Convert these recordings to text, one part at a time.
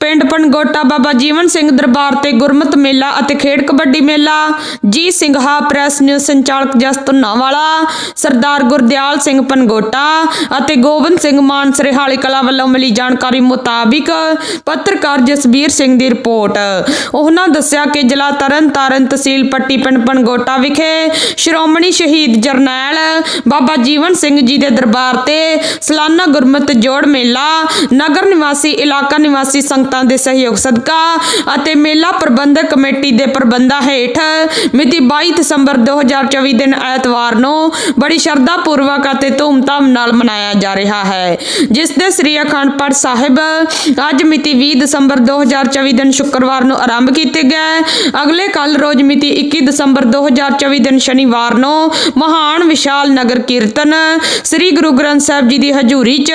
ਪਿੰਡ ਪਨਗੋਟਾ ਬਾਬਾ ਜੀਵਨ ਸਿੰਘ ਦਰਬਾਰ ਤੇ ਗੁਰਮਤ ਮੇਲਾ ਅਤੇ ਖੇਡ ਕਬੱਡੀ ਮੇਲਾ, ਜੀ ਸਿੰਘਾ ਪ੍ਰੈਸ ਨਿਊਜ਼ ਸੰਚਾਲਕ ਜਸ ਵਾਲਾ ਸਰਦਾਰ ਗੁਰਦਿਆਲ ਸਿੰਘ ਪਨਗੋਟਾ ਅਤੇ ਗੋਬਿੰਦ ਸਿੰਘ ਮਾਨ ਸਰਹਾਲੀ ਕਲਾ ਵੱਲੋਂ ਮਿਲੀ ਜਾਣਕਾਰੀ ਮੁਤਾਬਿਕ ਪੱਤਰਕਾਰ ਜਸਬੀਰ ਸਿੰਘ ਦੀ ਰਿਪੋਰਟ। ਉਹਨਾਂ ਦੱਸਿਆ ਕਿ ਜ਼ਿਲ੍ਹਾ ਤਰਨਤਾਰਨ ਤਹਿਸੀਲ ਪੱਟੀ ਪਿੰਡ ਪਨਗੋਟਾ ਵਿਖੇ ਸ਼੍ਰੋਮਣੀ ਸ਼ਹੀਦ ਜਰਨੈਲ ਬਾਬਾ ਜੀਵਨ ਸਿੰਘ ਜੀ ਦੇ ਦਰਬਾਰ ਤੇ ਸਲਾਨਾ ਗੁਰਮਤ ਜੋੜ ਮੇਲਾ, ਨਗਰ ਨਿਵਾਸੀ, ਇਲਾਕਾ ਨਿਵਾਸੀ ਸੰਗਤਾਂ ਦੇ ਸਹਿਯੋਗ ਸਦਕਾ ਅਤੇ ਮੇਲਾ ਪ੍ਰਬੰਧਕ ਕਮੇਟੀ ਦੇ ਪ੍ਰਬੰਧਾਂ ਹੇਠ ਮਿਤੀ 22 ਦਸੰਬਰ 2024 ਦਿਨ ਐਤਵਾਰ ਨੂੰ ਬੜੀ ਸ਼ਰਧਾ ਪੂਰਵਕ ਅਤੇ ਧੂਮਧਾਮ ਨਾਲ ਮਨਾਇਆ ਜਾ ਰਿਹਾ ਹੈ, ਜਿਸ ਦੇ ਸ੍ਰੀ ਅਖੰਡ ਪਾਠ ਸਾਹਿਬ ਅੱਜ ਮਿਤੀ 20 ਦਸੰਬਰ 2024 ਦਿਨ ਸ਼ੁੱਕਰਵਾਰ ਨੂੰ ਆਰੰਭ ਕੀਤੇ ਗਏ। ਅਗਲੇ ਕੱਲ ਰੋਜ਼ ਮਿਤੀ 21 ਦਸੰਬਰ 2024 ਦਿਨ ਸ਼ਨੀਵਾਰ ਨੂੰ ਮਹਾਨ ਵਿਸ਼ਾਲ ਨਗਰ ਕੀਰਤਨ ਸ੍ਰੀ ਗੁਰੂ ਗ੍ਰੰਥ ਸਾਹਿਬ ਜੀ ਦੀ ਹਜ਼ੂਰੀ 'ਚ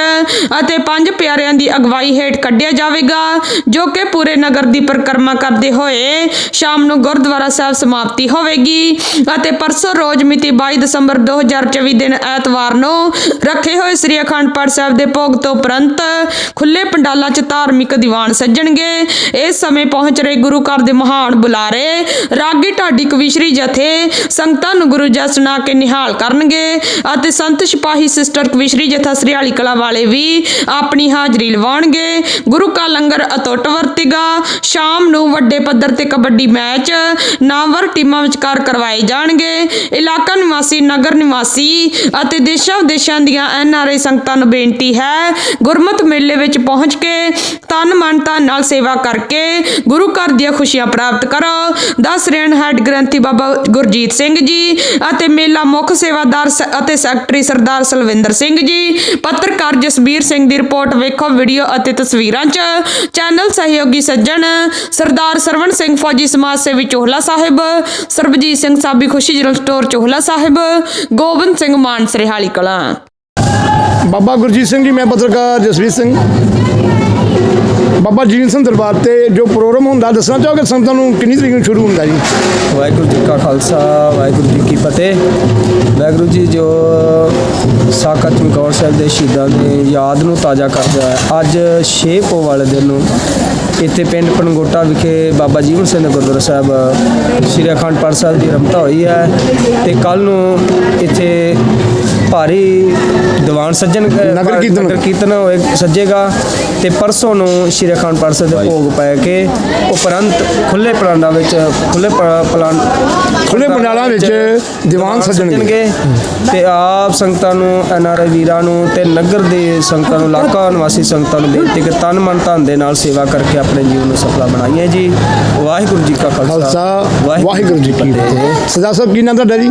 ਅਤੇ ਪੰਜ ਪਿਆਰਿਆਂ ਦੀ ਅਗਵਾਈ ਹੇਠ ਕੱਢਿਆ ਜਾਵੇਗਾ। ਜੋ ਕਿ ਪੂਰੇ ਨਗਰ ਦੀ ਪਰਿਕਰਮਾ ਕਰਦੇ ਹੋਏ ਸ਼ਾਮ ਨੂੰ ਗੁਰਦੁਆਰਾ ਸਾਹਿਬ ਸਮਾਪਤੀ ਹੋਵੇਗੀ ਅਤੇ ਪਰਸੋਂ ਰੋਜ਼ ਮਿਤੀ 22 ਦਸੰਬਰ 2024 ਦਿਨ ਐਤਵਾਰ ਨੂੰ ਰੱਖੇ ਹੋਏ ਸ੍ਰੀ ਅਖੰਡ ਪਾਠ ਸਾਹਿਬ ਦੇ ਭੋਗ ਤੋਂ ਉਪਰੰਤ ਖੁੱਲੇ ਪੰਡਾਲਾਂ 'ਚ ਧਾਰਮਿਕ ਦੀਵਾਨ ਸੱਜਣਗੇ। ਇਸ ਸਮੇਂ ਪਹੁੰਚ ਰਹੇ ਗੁਰੂ ਘਰ ਦੇ ਮਹਾਨ ਬੁਲਾਰੇ, ਰਾਗੀ ਢਾਡੀ ਕਵਿਸ਼ਰੀ ਜਥੇ ਸੰਗਤਾਂ ਨੂੰ ਗੁਰੂ ਜਸ ਸੁਣਾ ਕੇ ਨਿਹਾਲ ਕਰਨਗੇ ਅਤੇ ਸੰਤ ਸਿਪਾਹੀ ਸਿਸਟਰ ਕਵਿਸ਼ਰੀ ਜਥਾ ਸ੍ਰੀਹਾਲੀ ਕਲਾ ਵਾਲੇ ਵੀ ਆਪਣੀ ਹਾਜ਼ਰੀ ਲਵਾਉਣਗੇ। ਗੁਰੂ ਕਾ ਲੰਗਰ ਅਤੁੱਟ ਵਰਤੇਗਾ ਸ਼ਾਮ ਨੂੰ ਵੱਡੇ ਪੱਧਰ ਤੇ ਕਬੱਡੀ ਮੈਚ। ਨਾਮਵਰ ਟੀਮਾਂ ਵਿਚਕਾਰ ਕਰਵਾਏ ਜਾਣਗੇ। ਇਲਾਕਾ ਨਿਵਾਸੀ, ਨਗਰ ਨਿਵਾਸੀ ਅਤੇ ਦੇਸ਼ਾਂ ਵਿਦੇਸ਼ਾਂ ਦੀਆਂ ਐਨਆਰਆਈ ਸੰਗਤਾਂ ਨੂੰ ਬੇਨਤੀ ਹੈ, ਗੁਰਮਤ ਮੇਲੇ ਵਿੱਚ ਪਹੁੰਚ ਕੇ ਤਨ ਮਨ ਧਨ ਨਾਲ ਸੇਵਾ ਕਰਕੇ ਗੁਰੂ ਘਰ ਦੀਆਂ ਖੁਸ਼ੀਆਂ ਪ੍ਰਾਪਤ ਕਰੋ। ਦਸ ਰੇਣ ਹੈਡ ਗ੍ਰੰਥੀ ਬਾਬਾ ਗੁਰਜੀਤ ਸਿੰਘ ਜੀ ਅਤੇ ਮੇਲਾ ਮੁੱਖ ਸੇਵਾਦਾਰ ਅਤੇ ਸੈਕਟਰੀ ਸਰਦਾਰ ਸਲਵਿੰਦਰ ਸਿੰਘ ਜੀ। ਪੱਤਰਕਾਰ ਜਸਬੀਰ ਸਿੰਘ ਦੀ ਰਿਪੋਰਟ ਵੇਖੋ, ਵੀਡੀਓ ਅਤੇ ਤਸਵੀਰਾਂ 'ਚ। ਚੈਨਲ ਸਹਿਯੋਗੀ ਸੱਜਣ, ਸਰਦਾਰ ਸਰਵਣ ਸਿੰਘ ਫੌਜੀ ਸਮਾਜ ਸੇਵੀ ਚੋਹਲਾ ਸਾਹਿਬ, ਸਰਬਜੀਤ ਸਿੰਘ ਸਾਬੀ ਖੁਸ਼ੀ ਜਨਰਲ ਸਟੋਰ ਚੋਹਲਾ ਸਾਹਿਬ, ਗੋਬਿੰਦ ਸਿੰਘ ਮਾਨ ਸਰਹਾਲੀ ਬਾਬਾ ਗੁਰਜੀਤ ਸਿੰਘ ਜੀ, ਮੈਂ ਪੱਤਰਕਾਰ ਜਸਵੀਰ ਸਿੰਘ। ਬਾਬਾ ਜੀਵਨ ਸਿੰਘ ਦਰਬਾਰ ਤੇ ਜੋ ਪ੍ਰੋਗਰਾਮ ਹੁੰਦਾ, ਦੱਸਣਾ ਚਾਹੋਗੇ ਸੰਤਾਂ ਨੂੰ ਕਿੰਨੀ ਤਰੀਕ ਨੂੰ ਸ਼ੁਰੂ ਹੁੰਦਾ ਜੀ? ਵਾਹਿਗੁਰੂ ਜੀ ਕਾ ਖਾਲਸਾ, ਵਾਹਿਗੁਰੂ ਜੀ ਕੀ ਫਤਿਹ। ਵਾਹਿਗੁਰੂ ਜੀ ਜੋ ਸਾਕਾ ਚਮਕੌਰ ਸਾਹਿਬ ਦੇ ਸ਼ਹੀਦਾਂ ਦੀ ਯਾਦ ਨੂੰ ਤਾਜ਼ਾ ਕਰਦਾ ਹੈ ਅੱਜ 6 ਪੋ ਵਾਲੇ ਦਿਨ ਨੂੰ ਇੱਥੇ ਪਿੰਡ ਪਨਗੋਟਾ ਵਿਖੇ ਬਾਬਾ ਜੀਵਨ ਸਿੰਘ ਗੁਰਦੁਆਰਾ ਸਾਹਿਬ, ਸ੍ਰੀ ਅਖੰਡ ਪਾਠ ਸਾਹਿਬ ਦੀ ਰਮਤਾ ਹੋਈ ਹੈ ਤੇ ਕੱਲ ਨੂੰ ਇੱਥੇ ਭਾਰੀ ਦੀਵਾਨ ਸੱਜਣ ਨਗਰ ਕੀਰਤਨ। ਨਗਰ ਕੀਰਤਨ ਹੋਏ ਸੱਜੇਗਾ ਤੇ ਪਰਸੋਂ ਨੂੰ ਸ਼੍ਰੀ ਅਖੰਡ ਪਾਠ ਸਾਹਿਬ ਦੇ ਭੋਗ ਪੈ ਕੇ ਉਪਰੰਤ ਖੁੱਲੇ ਪਲਾਂਡਾਂ ਵਿੱਚ ਖੁੱਲੇ ਪਲਾਨ ਖੁੱਲੇ ਪੰਡਾਲਾਂ ਵਿੱਚ ਦੀਵਾਨ ਸੱਜਣਗੇ। ਤੇ ਆਪ ਸੰਗਤਾਂ ਨੂੰ ਐਨਆਰਆਈ ਵੀਰਾਂ ਨੂੰ ਤੇ ਨਗਰ ਦੇ ਸੰਗਤਾਂ ਨੂੰ ਇਲਾਕਾ ਨਿਵਾਸੀ ਸੰਗਤਾਂ ਨੂੰ ਬੇਨਤੀ ਕਿ ਤਨ ਮਨ ਧਨ ਦੇ ਨਾਲ ਸੇਵਾ ਕਰਕੇ ਆਪਣੇ ਜੀਵਨ ਨੂੰ ਸਫਲਾ ਬਣਾਈਏ ਜੀ। ਵਾਹਿਗੁਰੂ ਜੀ ਕਾ ਖਾਲਸਾ। ਵਾਹਿਗੁਰੂ ਜੀ ਕੀ ਫਤਿਹ। ਸਰਦਾਰ ਸਾਹਿਬ ਕੀ ਨਾਮ ਤੁਹਾਡਾ ਜੀ?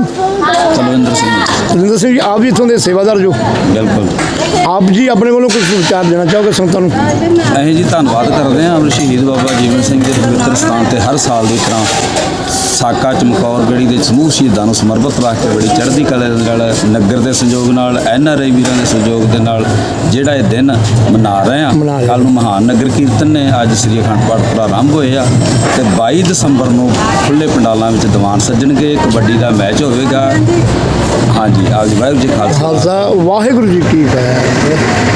ਤਲਵਿੰਦਰ ਸਿੰਘ। ਰਜਿੰਦਰ ਸਿੰਘ ਜੀ ਆਪ ਵੀ ਇੱਥੋਂ ਦੇ ਸੇਵਾਦਾਰ ਜੋ। ਬਿਲਕੁਲ। ਆਪ ਜੀ ਆਪਣੇ ਵੱਲੋਂ ਕੁਝ ਵਿਚਾਰ ਦੇਣਾ ਚਾਹੋਗੇ ਸੰਗਤਾਂ ਨੂੰ? ਅਸੀਂ ਜੀ ਧੰਨਵਾਦ ਕਰਦੇ ਹਾਂ ਅਮਰ ਸ਼ਹੀਦ ਬਾਬਾ ਜੀਵਨ ਸਿੰਘ ਦੇ ਪਵਿੱਤਰ ਸਥਾਨ ਤੇ ਹਰ ਸਾਲ ਦੀ ਤਰ੍ਹਾਂ ਸਾਕਾ ਚਮਕੌਰ ਗੜੀ ਦੇ ਸਮੂਹ ਸ਼ਹੀਦਾਂ ਨੂੰ ਸਮਰਪਿਤ ਰੱਖ ਕੇ ਬੜੀ ਚੜ੍ਹਦੀ ਕਲਾ ਦੇ ਨਾਲ ਨਗਰ ਦੇ ਸਹਿਯੋਗ ਨਾਲ ਐਨ ਆਰ ਆਈ ਵੀਰਾਂ ਦੇ ਸਹਿਯੋਗ ਦੇ ਨਾਲ ਜਿਹੜਾ ਇਹ ਦਿਨ ਮਨਾ ਰਹੇ ਹਾਂ। ਕੱਲ ਨੂੰ ਮਹਾਨ ਨਗਰ ਕੀਰਤਨ ਨੇ ਅੱਜ ਸ੍ਰੀ ਅਖੰਡ ਪਾਠ ਪ੍ਰਾਰੰਭ ਹੋਏ ਆ ਤੇ 22 ਦਸੰਬਰ ਨੂੰ ਖੁੱਲੇ ਪੰਡਾਲਾਂ ਵਿੱਚ ਦੀਵਾਨ ਸੱਜਣਗੇ ਕਬੱਡੀ ਦਾ ਮੈਚ ਹੋਵੇਗਾ। ਹਾਂਜੀ ਆਪ ਜੀ ਵਾਹਿਗੁਰੂ ਜੀ ਕਾ ਖਾਲਸਾ। ਖਾਲਸਾ ਵਾਹਿਗੁਰੂ ਜੀ ਕੀ ਫਤਿਹ।